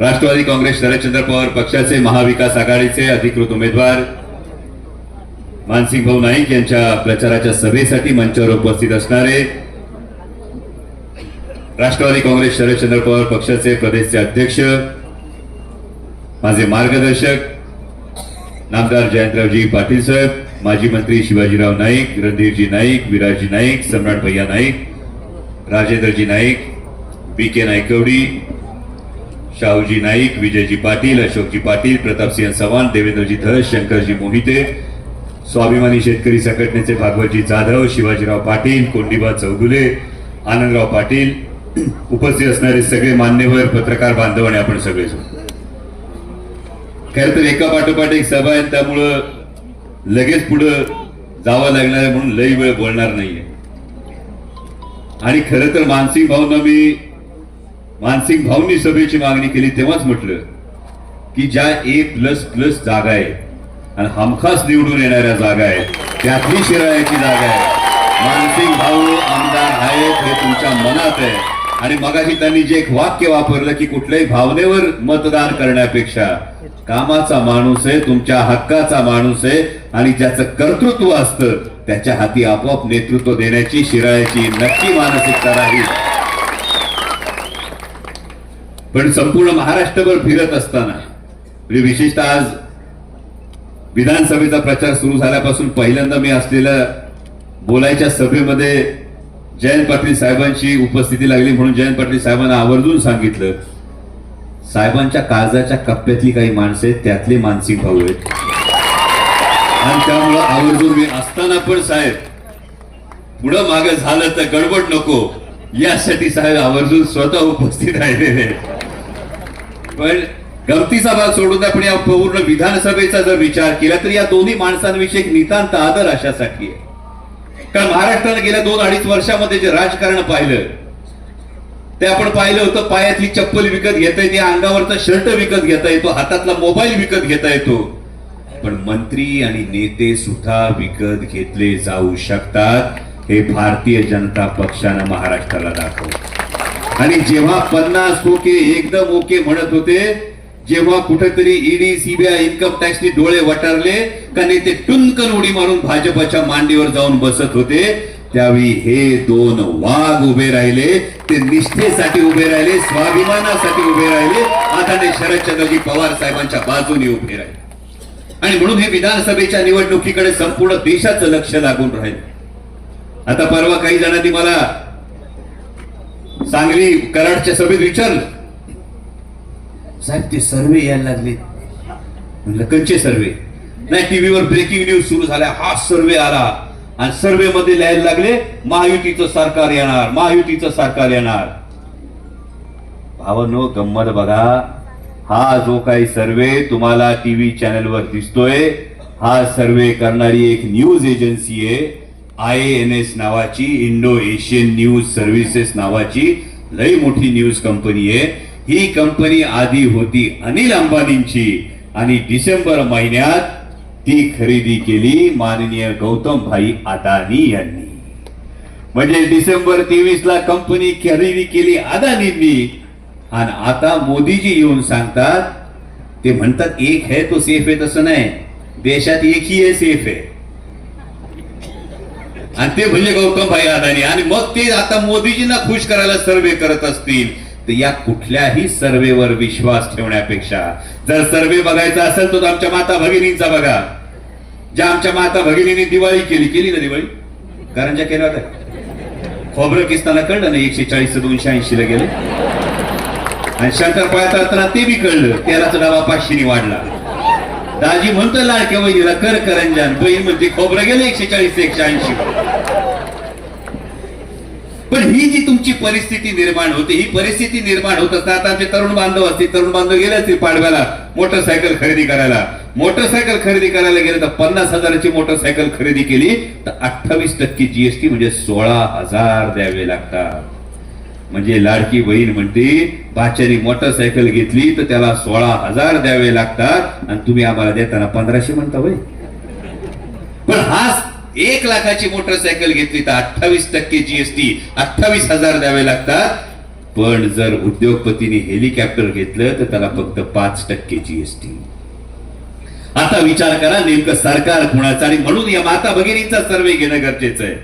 राष्ट्रवादी काँग्रेस शरदचंद्र पवार पक्षाचे महाविकास आघाडीचे अधिकृत उमेदवार मानसिंग भाऊ नाईक यांच्या प्रचाराच्या सभेसाठी मंचावर उपस्थित असणारे राष्ट्रवादी काँग्रेस शरदचंद्र पवार पक्षाचे प्रदेशचे अध्यक्ष माझे मार्गदर्शक नामदार जयंतरावजी पाटील साहेब माजी मंत्री शिवाजीराव नाईक रणधीरजी नाईक विराजी नाईक सम्राट भैया नाईक राजेंद्रजी नाईक बी के नायकवडी शाहूजी नाईक विजयजी पाटील अशोकजी पाटील प्रतापसिंह चव्हाण देवेंद्रजी धस शंकरजी मोहिते स्वाभिमानी शेतकरी संघटनेचे भागवतजी जाधव शिवाजीराव पाटील कोंडीबा चौगुले आनंदराव पाटील उपस्थित असणारे सगळे मान्यवर पत्रकार बांधव आणि आपण सगळेच खरं तर एका पाठोपाठ एक सभा आहे त्यामुळं लगेच पुढं जावं लागणार आहे म्हणून लई वेळ बोलणार नाहीये. आणि खरं तर मानसिक भावना मी मानसिंग भाऊंनी सभेची मागणी केली तेव्हाच म्हटलं की ज्या ए प्लस प्लस जागा आहे आणि हमखास निवडून येणाऱ्या जागा आहेत त्यातली शिराळ्याची जागा आहे. मानसिंग भाऊ आमदार आहेत हे तुमच्या मनात आहे. आणि मगाशी त्यांनी जे एक वाक्य वापरलं की कुठल्याही भावनेवर मतदान करण्यापेक्षा कामाचा माणूस आहे तुमच्या हक्काचा माणूस आहे आणि ज्याचं कर्तृत्व असतं त्याच्या हाती आपोआप नेतृत्व देण्याची शिराळ्याची नक्की मानसिकता राहील. पण संपूर्ण महाराष्ट्रभर फिरत असताना म्हणजे विशेषतः आज विधानसभेचा प्रचार सुरू झाल्यापासून पहिल्यांदा मी असलेल्या बोलायच्या सभेमध्ये जयंत पाटील साहेबांची उपस्थिती लागली म्हणून जयंत पाटील साहेबांना आवर्जून सांगितलं साहेबांच्या काळजाच्या कप्प्यातली काही माणसं आहेत त्यातले मानसिक भाऊ आहेत आणि त्यामुळं आवर्जून मी असताना पण साहेब पुढं मागे झालं तर गडबड नको यासाठी साहेब आवर्जून स्वतः उपस्थित राहिलेले आहेत. पण गमतीचा भाग सोडून आपण या पूर्ण विधानसभेचा जर विचार केला तर या दोन्ही माणसांविषयी एक नितांत आदर अशासाठी आहे. कारण महाराष्ट्राने गेल्या दोन अडीच वर्षामध्ये जे राजकारण पाहिलं ते आपण पाहिलं होतं पायातली चप्पल विकत घेता येते अंगावरचा शर्ट विकत घेता येतो हातातला मोबाईल विकत घेता येतो. पण मंत्री आणि नेते सुद्धा विकत घेतले जाऊ शकतात हे भारतीय जनता पक्षानं महाराष्ट्राला दाखवलं. आणि जेव्हा पन्नास ओके एकदम ओके म्हणत होते जेव्हा कुठेतरी ईडी सीबीआय इन्कम टॅक्सने डोळे वटारले का ते टुनकन उडी मारून भाजपच्या मांडीवर जाऊन बसत होते त्यावेळी हे दोन वाघ उभे राहिले ते निष्ठेसाठी उभे राहिले स्वाभिमानासाठी उभे राहिले आदरणीय शरदचंद्रजी पवार साहेबांच्या बाजूने उभे राहिले. आणि म्हणून हे विधानसभेच्या निवडणुकीकडे संपूर्ण देशाचं लक्ष लागून राहिलं. आता परवा काही जणांनी मला सांगली कराडच्या सभेत विचारलं साहेब ते सर्वे यायला लागले. म्हणलं कंचे सर्वे. नाही टीव्हीवर ब्रेकिंग न्यूज सुरू झाल्या. हा सर्वे आला. आणि सर्वे मध्ये लिहायला लागले महायुतीचं सरकार येणार महायुतीचं सरकार येणार. भावनो गंमत बघा. हा जो काही सर्वे तुम्हाला टीव्ही चॅनलवर दिसतोय हा सर्वे करणारी एक न्यूज एजन्सी आहे. आय एन एस नावाची इंडो एशियन न्यूज सर्व्हिसेस नावाची लई मोठी न्यूज कंपनी आहे. ही कंपनी आधी होती अनिल अंबानींची आणि डिसेंबर महिन्यात ती खरेदी केली माननीय गौतम भाई अदानी यांनी. म्हणजे डिसेंबर तेवीस ला कंपनी खरेदी केली अदानींनी. आणि आता मोदीजी येऊन सांगतात ते म्हणतात एक है तो सेफ आहे तसं नाही. देशात एकही आहे सेफ आहे. आणि ते म्हणजे गौतम भाई अदानी आणि मग ते आता मोदीजींना खुश करायला सर्वे करत असतील. तर या कुठल्याही सर्वेवर विश्वास ठेवण्यापेक्षा जर सर्वे बघायचा असेल तर आमच्या माता भगिनींचा बघा. ज्या आमच्या माता भगिनींनी दिवाळी केली केली ना दिवाळी? कारण ज्या केल्या होत्या खोबरं किस्ताना कळलं ना एकशे चाळीस दोनशे ऐंशी ला गेले. आणि शंकर शंकरपाळ्यात असताना ते बी कळलं तेलाचा डबा पाचशेनी वाढला. दाजी म्हणतो लाडक्या वहिनीला कर करंजान बहीण म्हणते खोबरं गेलं एकशे चाळीस एकशे ऐंशी पण ही जी तुमची परिस्थिती निर्माण होते ही परिस्थिती निर्माण होत असता आता आमचे तरुण बांधव असतील. तरुण बांधव गेले असतील पाडव्याला मोटरसायकल खरेदी करायला. मोटरसायकल खरेदी करायला गेलं तर पन्नास हजाराची मोटरसायकल खरेदी केली तर अठ्ठावीस टक्के जीएसटी म्हणजे सोळा हजार द्यावे लागतात. म्हणजे लाडकी बहीण म्हणते बाच्यानी मोटरसायकल घेतली तर त्याला सोळा हजार द्यावे लागतात आणि तुम्ही आम्हाला देताना पंधराशे म्हणता वय पण हा एक लाखाची मोटरसायकल घेतली तर अठ्ठावीस टक्के जीएसटी अठ्ठावीस हजार द्यावे लागतात. पण जर उद्योगपतीने हेलिकॉप्टर घेतलं तर त्याला फक्त पाच टक्के जीएसटी आता विचार करा नेमकं सरकार कुणाचा आणि म्हणून या माता भगिनींचा सर्वे घेणं गरजेचं आहे.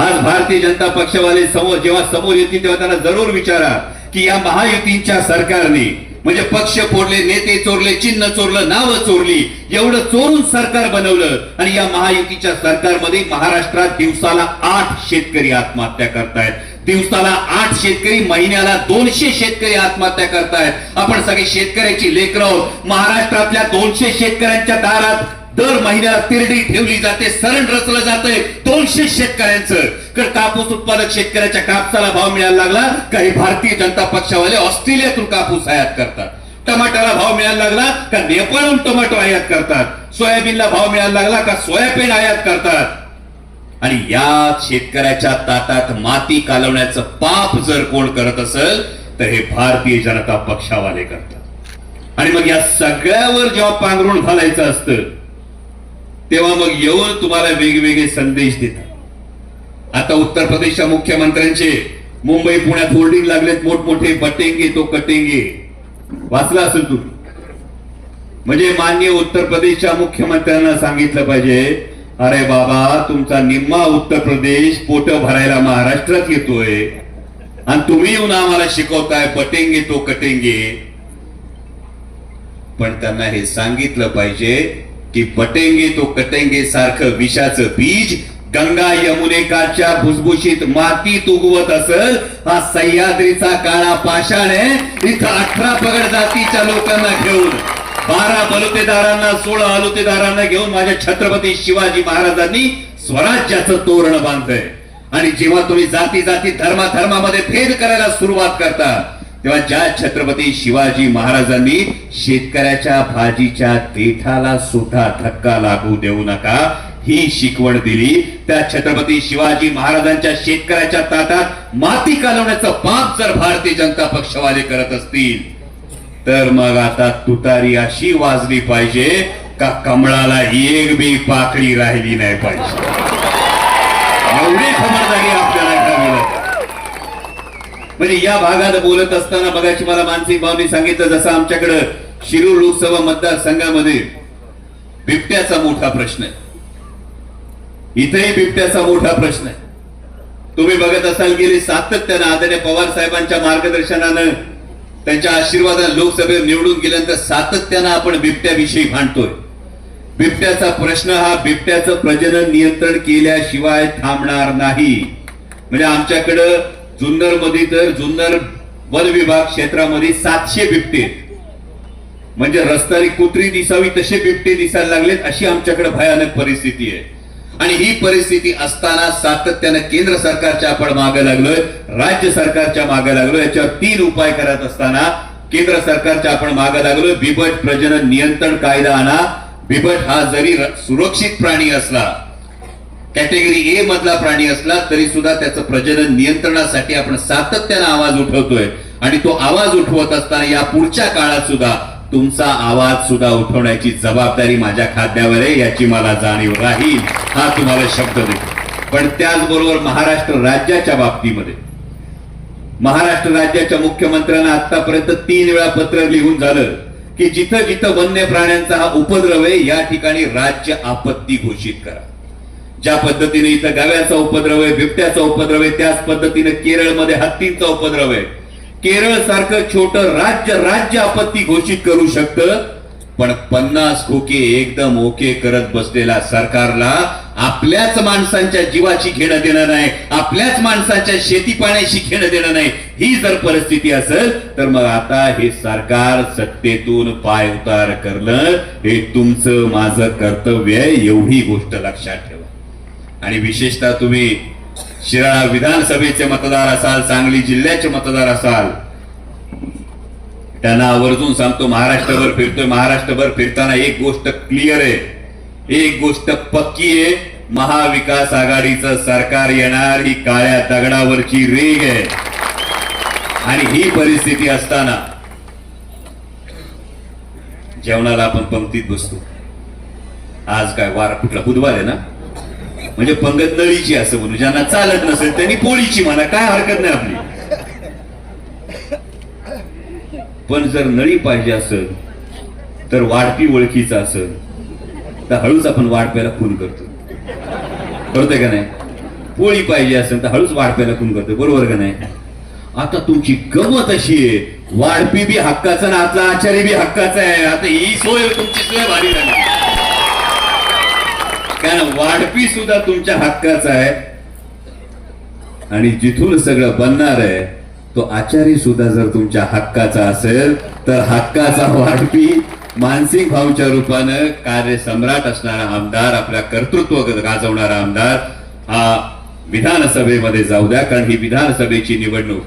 आज भारतीय जनता पक्षवाले समोर जेव्हा समोर येतील तेव्हा त्यांना जरूर विचारा की या महायुतीच्या सरकारने म्हणजे पक्ष फोडले नेते चोरले चिन्ह चोरलं नावं चोरली एवढं चोरून सरकार बनवलं आणि या महायुतीच्या सरकारमध्ये महाराष्ट्रात दिवसाला आठ शेतकरी आत्महत्या करतायत. दिवसाला आठ शेतकरी महिन्याला दोनशे शेतकरी आत्महत्या करतायत. आपण सगळे शेतकऱ्याची लेकर आहोत. महाराष्ट्रातल्या दोनशे शेतकऱ्यांच्या दारात दर महिन्याला तिरडी ठेवली जाते सरण रचलं जाते दोनशे शेतकऱ्यांचं. तर कापूस उत्पादक शेतकऱ्याच्या कापसाला भाव मिळायला लागला. काही भारतीय जनता पक्षावाले ऑस्ट्रेलियातून कापूस आयात करतात. टमाट्याला भाव मिळायला लागला का नेपाळहून टोमॅटो आयात करतात? सोयाबीनला भाव मिळायला लागला का सोयाबीन आयात करतात? आणि या शेतकऱ्याच्या ताटात माती कालवण्याचं पाप जर कोण करत असेल तर हे भारतीय जनता पक्षावाले करतात. आणि मग या सगळ्यावर जेव्हा पांघरून घालायचं असतं तेव्हा मग येऊन तुम्हाला वेगवेगळे संदेश देतात. आता उत्तर प्रदेशच्या मुख्यमंत्र्यांचे मुंबई पुण्यात होर्डिंग लागलेत मोठमोठे बटेंगे तो कटेंगे. वाचला असेल तुम्ही? म्हणजे माननीय उत्तर प्रदेशच्या मुख्यमंत्र्यांना सांगितलं पाहिजे अरे बाबा तुमचा निम्मा उत्तर प्रदेश पोट भरायला महाराष्ट्रात येतोय. आणि तुम्ही येऊन आम्हाला शिकवताय बटेंगे तो कटेंगे. पण त्यांना हे सांगितलं पाहिजे की पटेंगे तो कटेंगे सारखं विषाचं बीज. गंगा यमुनेकाच्या भुसभुशीत मातीत उगवत असल हा सह्याद्रीचा काळा पाषाण आहे. इथं अठरा पगड जातीच्या लोकांना घेऊन बारा बलुतेदारांना सोळा अलुतेदारांना घेऊन माझ्या छत्रपती शिवाजी महाराजांनी स्वराज्याचं तोरण बांधलंय. आणि जेव्हा तुम्ही जाती जाती धर्मा धर्मामध्ये भेद करायला सुरुवात करता तेव्हा ज्या छत्रपती शिवाजी महाराजांनी शेतकऱ्याच्या भाजीच्या देठाला सुद्धा धक्का लागू देऊ नका ही शिकवण दिली. त्या छत्रपती शिवाजी महाराजांच्या शेतकऱ्याच्या ताटात माती कालवण्याचं पाप जर भारतीय जनता पक्षवाले करत असतील तर मग आता तुतारी अशी वाजली पाहिजे का कमळाला एक बी पाकळी राहिली नाही पाहिजे? एवढी खबरदारी आपल्याला म्हणजे या भागात बोलत असताना बघायची मला मानसिक भावनी सांगितलं जसं आमच्याकडं शिरूर लोकसभा मतदारसंघामध्ये बिबट्याचा मोठा प्रश्न आहे. इथेही बिबट्याचा मोठा प्रश्न आहे. तुम्ही बघत असाल गेली सातत्यानं आदरणीय पवार साहेबांच्या मार्गदर्शनानं त्यांच्या आशीर्वादाने लोकसभेवर निवडून गेल्यानंतर सातत्यानं आपण बिबट्याविषयी भांडतोय. बिबट्याचा प्रश्न हा बिबट्याचं प्रजनन नियंत्रण केल्याशिवाय थांबणार नाही. म्हणजे आमच्याकडं जुन्नरमध्ये तर जुन्नर वन विभाग क्षेत्रामध्ये सातशे बिबटे. म्हणजे रस्त्याने कुत्री दिसावी तसे बिबटे दिसायला लागलेत अशी आमच्याकडे भयानक परिस्थिती आहे. आणि ही परिस्थिती असताना सातत्यानं केंद्र सरकारच्या आपण मागे लागलोय राज्य सरकारच्या मागे लागलोय. याच्यावर तीन उपाय करत असताना केंद्र सरकारच्या आपण मागे लागलोय. बिबट प्रजनन नियंत्रण कायदा आणा. बिबट हा जरी सुरक्षित प्राणी असला कॅटेगरी ए मधला प्राणी असला तरी सुद्धा त्याचं प्रजनन नियंत्रणासाठी आपण सातत्यानं आवाज उठवतोय. आणि तो आवाज उठवत असताना या पुढच्या काळात सुद्धा तुमचा आवाज सुद्धा उठवण्याची जबाबदारी माझ्या खाद्यावर आहे याची मला जाणीव राहील. हा तुम्हाला शब्द देतो. पण त्याचबरोबर महाराष्ट्र राज्याच्या बाबतीमध्ये महाराष्ट्र राज्याच्या मुख्यमंत्र्यांना आतापर्यंत तीन वेळा पत्र लिहून झालं की जिथं जिथं वन्य प्राण्यांचा हा उपद्रव आहे या ठिकाणी राज्य आपत्ती घोषित करा. ज्या पद्धतीने इथं गाव्याचा उपद्रव आहे बिबट्याचा उपद्रव आहे त्याच पद्धतीने केरळमध्ये हत्तींचा उपद्रव आहे. केरळ सारखं छोट राज्य राज्य आपत्ती घोषित करू शकतं पण पन्नास खोके एकदम ओके करत बसलेल्या सरकारला आपल्याच माणसांच्या जीवाची घेणं देणं नाही आपल्याच माणसाच्या शेती पाण्याशी घेणं देणं नाही. ही जर परिस्थिती असेल तर मग आता हे सरकार सत्तेतून पाय उतार करणं हे तुमचं माझं कर्तव्य आहे एवढी गोष्ट लक्षात ठेवा. आणि विशेषतः तुम्ही शिराळा विधानसभेचे मतदार असाल सांगली जिल्ह्याचे मतदार असाल त्यांना आवर्जून सांगतो महाराष्ट्रभर फिरतोय. महाराष्ट्रभर फिरताना एक गोष्ट क्लिअर आहे. एक गोष्ट पक्की आहे महाविकास आघाडीचं सरकार येणार ही काळ्या दगडावरची रेग आहे. आणि ही परिस्थिती असताना जेवणाला आपण पंक्तीत बसतो. आज काय वार कुठला? बुधवार आहे ना? म्हणजे पंगत नळीची असं म्हणू ज्यांना चालत नसेल त्यांनी पोळीची म्हणा काय हरकत नाही आपली. पण जर नळी पाहिजे असेल तर वाढपी ओळखीचा असेल तर हळूच आपण वाढप्याला खून करतो. करतोय का नाही? पोळी पाहिजे असेल तर हळूच वाढप्याला खून करतो. बरोबर का नाही? आता तुमची गमत अशी आहे. वाढपी बी हक्काचा ना आपला आचार्य बी हक्काचा आहे. आता ही सोय तुमची सोय भारी झाली. कारण वाढपी सुद्धा तुमच्या हक्काचा आहे. आणि जिथून सगळं बनणार आहे तो आचारी सुद्धा जर तुमच्या हक्काचा असेल तर हक्काचा वाढपी मानसिक भावच्या रूपानं कार्यसम्राट असणारा आमदार आपल्या कर्तृत्व गाजवणारा आमदार हा विधानसभेमध्ये जाऊ द्या कारण ही विधानसभेची निवडणूक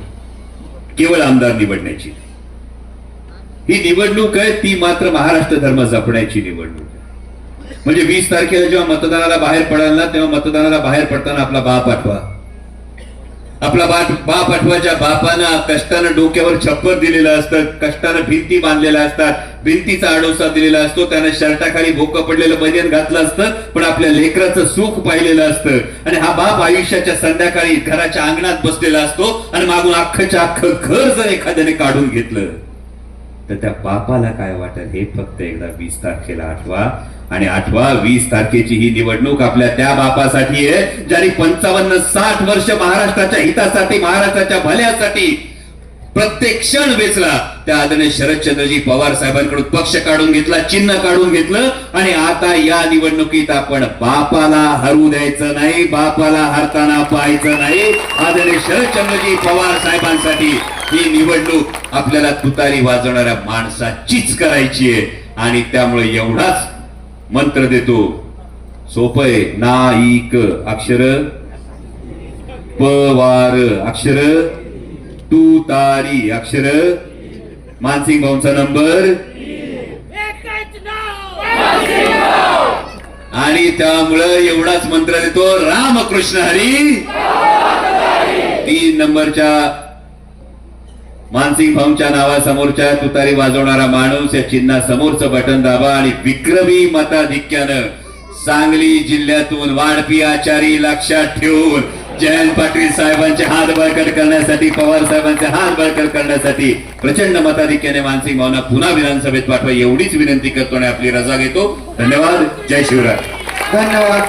केवळ आमदार निवडण्याची ही निवडणूक आहे ती मात्र महाराष्ट्र धर्म जपण्याची निवडणूक. म्हणजे वीस तारखेला जेव्हा मतदानाला बाहेर पडाल ना तेव्हा मतदानाला बाहेर पडताना आपला बाप आठवा. आपला बाप बाप आठवाच्या बापानं कष्टानं डोक्यावर छप्पर दिलेलं असतं कष्टानं भिंती बांधलेल्या असतात भिंतीचा आडोसा दिलेला असतो त्यानं शर्टाखाली भोकं पडलेलं बनियन घातलं असतं पण आपल्या लेकराचं सुख पाहिलेलं असतं. आणि हा बाप आयुष्याच्या संध्याकाळी घराच्या अंगणात बसलेला असतो आणि मागून अख्खच्या अख्खं घर जर एखाद्याने काढून घेतलं तर त्या बापाला काय वाटेल? हे फक्त एकदा वीस तारखेला आठवा. आणि आठवा वीस तारखेची ही निवडणूक आपल्या त्या बापासाठी आहे ज्याने पंचावन्न साठ वर्ष महाराष्ट्राच्या हितासाठी महाराष्ट्राच्या भल्यासाठी प्रत्येक क्षण वेचला. त्या आदरणीय शरदचंद्रजी पवार साहेबांकडून पक्ष काढून घेतला चिन्ह काढून घेतलं आणि आता या निवडणुकीत आपण बापाला हरू द्यायचं नाही बापाला हरताना पाहायचं नाही. आदरणीय शरदचंद्रजी पवार साहेबांसाठी ही निवडणूक आपल्याला तुतारी वाजवणाऱ्या माणसाचीच करायची आहे. आणि त्यामुळे एवढाच मंत्र देतो. सोपय ना इक अक्षर. पवार अक्षर. तू तारी अक्षर. मानसिंग भाऊंचा नंबर. आणि त्यामुळं एवढाच मंत्र देतो. रामकृष्ण हरी. तीन नंबरच्या मानसिंग भाऊंच्या नावासमोरच्या तुतारी वाजवणारा माणूस या चिन्हा समोरचं बटन दाबा आणि विक्रमी मताधिक्यानं सांगली जिल्ह्यातून वाढपी आचारी लक्षात ठेवून जयंत पाटील साहेबांचे हात बळकट करण्यासाठी पवार साहेबांचे हात बळकट करण्यासाठी प्रचंड मताधिक्याने मानसिंग भावना पुन्हा विधानसभेत पाठवा एवढीच विनंती करतो आणि आपली रजा घेतो. धन्यवाद. जय शिवराय. धन्यवाद.